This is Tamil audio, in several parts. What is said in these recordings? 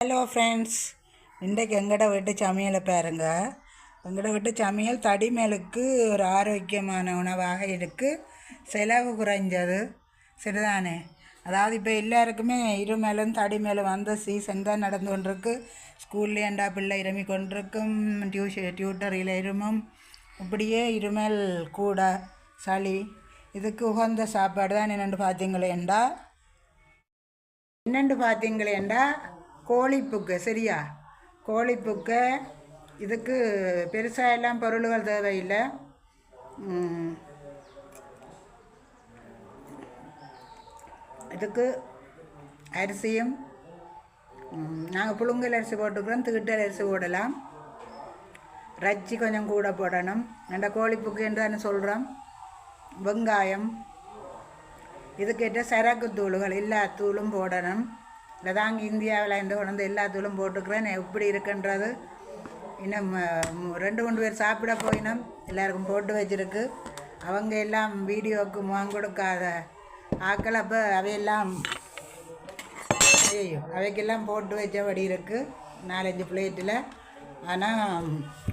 ஹலோ ஃப்ரெண்ட்ஸ் இன்றைக்கு எங்கட வீட்டு சமையலை பாருங்க. எங்கட வீட்டு சமையல் தடிமேலுக்கு ஒரு ஆரோக்கியமான உணவாக இருக்குது செலவு குறைஞ்சது. சரிதானே? அதாவது இப்போ எல்லாருக்குமே இருமேலும் தடிமேலும் வந்த சீசன் தான் நடந்து கொண்டிருக்கு. ஸ்கூல்லேண்டா பிள்ளை இருமி கொண்டிருக்கும். டியூஷன் டியூட்டரியில் இருமும். இப்படியே இருமல் கூட சளி. இதுக்கு உகந்த சாப்பாடு தான் என்னென்னு பார்த்தீங்களேண்டா என்னென்று பார்த்தீங்களேண்டா கோழிப்புக்கு சரியா? கோழிப்புக்கு இதுக்கு பெருசாக எல்லாம் பொருள்கள் தேவையில்லை. இதுக்கு அரிசியும் நாங்கள் புழுங்கல் அரிசி போட்டுக்கிறோம் திகிட்டல் அரிசி போடலாம். ரச்சி கொஞ்சம் கூட போடணும். அந்த கோழிப்புக்கு என்று தானே சொல்கிறோம் வெங்காயம் இதுக்கேற்ற சரக்கு தூளுகள் எல்லா தூளும் போடணும். இல்லை தாங்க இந்தியாவில் இருந்து கொண்டு வந்து எல்லா தூளும் போட்டுக்கிறேன் எப்படி இருக்குன்றது இன்னும் ரெண்டு மூணு பேர் சாப்பிட போயினோம் எல்லாருக்கும் போட்டு வச்சிருக்கு. அவங்க எல்லாம் வீடியோவுக்கு முகம் கொடுக்காத ஆக்கள் அப்போ அவையெல்லாம் ஐயோ அவைக்கெல்லாம் போட்டு வச்சபடி இருக்குது நாலஞ்சு பிளேட்டில். ஆனால்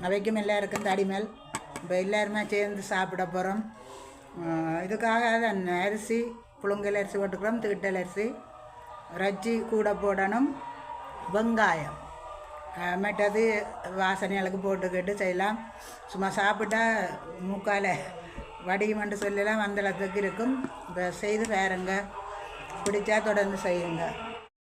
அவைக்கும் எல்லாருக்கும் தடிமேல். இப்போ எல்லாருமே சேர்ந்து சாப்பிட போகிறோம் இதுக்காக தான் அரிசி புழுங்கல் அரிசி போட்டுக்கிறோம் திட்டல் அரிசி. ரஜ்ஜி கூட போடணும். வெங்காயம். அஹ் மற்றது வாசனைகளுக்கு போட்டுக்கிட்டு செய்யலாம். சும்மா சாப்பிட்டா மூக்கால் வடியுமென்று சொல்லலாம் அந்த அளவுக்கு இருக்கும். இப்போ செய்து பாருங்க. பிடிச்சா தொடர்ந்து செய்யுங்க.